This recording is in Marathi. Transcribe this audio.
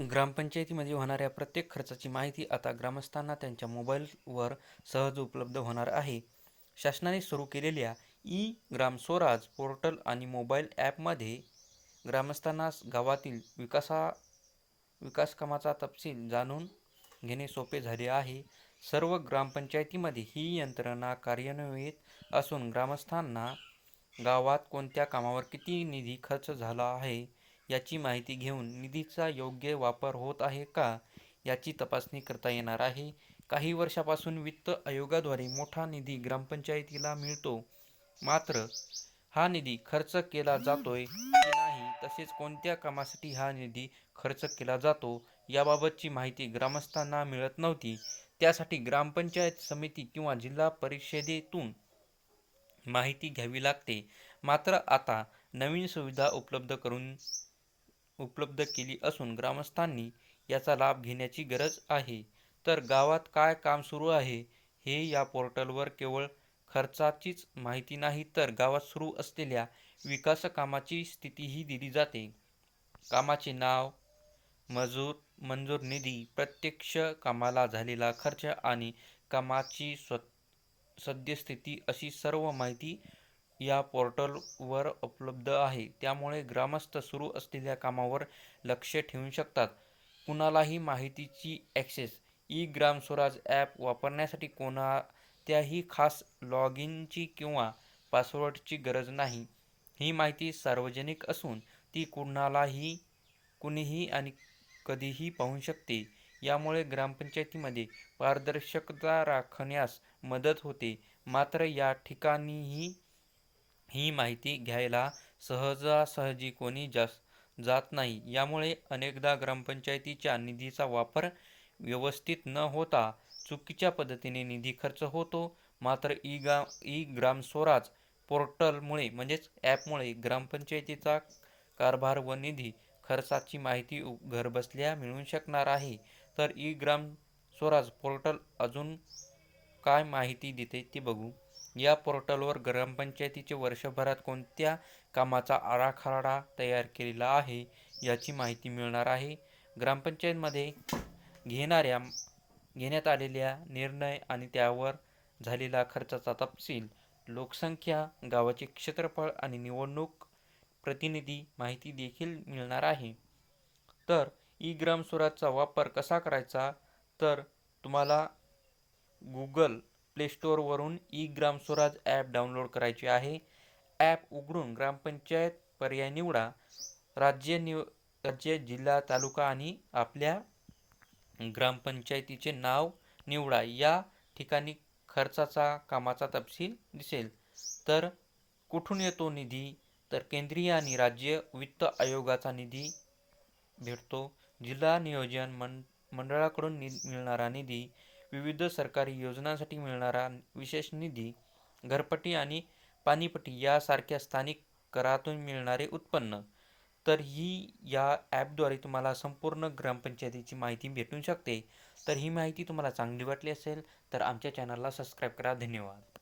ग्रामपंचायतीमध्ये होणाऱ्या प्रत्येक खर्चाची माहिती आता ग्रामस्थांना त्यांच्या मोबाईलवर सहज उपलब्ध होणार आहे. शासनाने सुरू केलेल्या ई ग्राम स्वराज पोर्टल आणि मोबाईल ॲपमध्ये ग्रामस्थांना गावातील विकासा विकासकामाचा तपशील जाणून घेणे सोपे झाले आहे. सर्व ग्रामपंचायतीमध्ये ही यंत्रणा कार्यान्वित असून ग्रामस्थांना गावात कोणत्या कामावर किती निधी खर्च झाला आहे याची माहिती घेऊन निधीचा योग्य वापर होत आहे का याची तपासणी करता येणार आहे. काही वर्षापासून वित्त आयोगाद्वारे मोठा निधी ग्रामपंचायतीला मिळतो. मात्र हा निधी खर्च केला जातोय की नाही तसेच कोणत्या कामासाठी हा निधी खर्च केला जातो याबाबतची माहिती ग्रामस्थांना मिळत नव्हती. त्यासाठी ग्रामपंचायत समिती किंवा जिल्हा परिषदेतून माहिती घ्यावी लागते. मात्र आता नवीन सुविधा उपलब्ध करून उपलब्ध केली असून ग्रामस्थांनी याचा लाभ घेण्याची गरज आहे. तर गावात काय काम सुरू आहे हे या पोर्टलवर केवळ खर्चाचीच माहिती नाही तर गावात सुरू असलेल्या विकास कामाची स्थितीही दिली जाते. कामाचे नाव मजूर मंजूर निधी प्रत्यक्ष कामाला झालेला खर्च आणि कामाची स्व सद्यस्थिती अशी सर्व माहिती या पोर्टलवर उपलब्ध आहे. त्यामुळे ग्रामस्थ सुरू असलेल्या कामावर लक्ष ठेवू शकतात. कुणालाही माहितीची access e Gram Swaraj app वापरण्यासाठी कोणात्याही खास लॉग इनची किंवा पासवर्डची गरज नाही. ही माहिती सार्वजनिक असून ती कुणालाही कुणीही आणि कधीही पाहू शकते. यामुळे ग्रामपंचायतीमध्ये पारदर्शकता राखण्यास मदत होते. मात्र या ठिकाणीही ही माहिती घ्यायला सहजासहजी कोणी जास जात नाही. यामुळे अनेकदा ग्रामपंचायतीच्या निधीचा वापर व्यवस्थित न होता चुकीच्या पद्धतीने निधी खर्च होतो. मात्र ई गा ई ग्राम स्वराज पोर्टलमुळे म्हणजेच ॲपमुळे ग्रामपंचायतीचा कारभार व निधी खर्चाची माहिती घरबसल्या मिळू शकणार आहे. तर ई ग्राम स्वराज पोर्टल अजून काय माहिती देते ते बघू. या पोर्टलवर ग्रामपंचायतीचे वर्षभरात कोणत्या कामाचा आराखडा तयार केलेला आहे याची माहिती मिळणार आहे. ग्रामपंचायतमध्ये घेणाऱ्या घेण्यात आलेल्या निर्णय आणि त्यावर झालेला खर्चाचा तपशील लोकसंख्या गावाचे क्षेत्रफळ आणि निवडणूक प्रतिनिधी माहिती देखील मिळणार आहे. तर ई ग्राम स्वराजचा वापर कसा करायचा? तर तुम्हाला Google play स्टोअरवरून e Gram Swaraj app download करायचे आहे. ॲप उघडून ग्रामपंचायत पर्याय निवडा. राज्य निव राज्य जिल्हा तालुका आणि आपल्या ग्रामपंचायतीचे नाव निवडा. या ठिकाणी खर्चाचा कामाचा तपशील दिसेल. तर कुठून येतो निधी? तर केंद्रीय आणि राज्य वित्त आयोगाचा निधी भेटतो. जिल्हा नियोजन मं मंडळाकडून नि मिळणारा निधी विविध सरकारी योजनांसाठी मिळणारा विशेष निधी घरपट्टी आणि पाणीपट्टी यासारख्या स्थानिक करातून मिळणारे उत्पन्न. तर ही या ॲपद्वारे तुम्हाला संपूर्ण ग्रामपंचायतीची माहिती भेटू शकते. तर ही माहिती तुम्हाला चांगली वाटली असेल तर आमच्या चॅनलला सबस्क्राईब करा. धन्यवाद.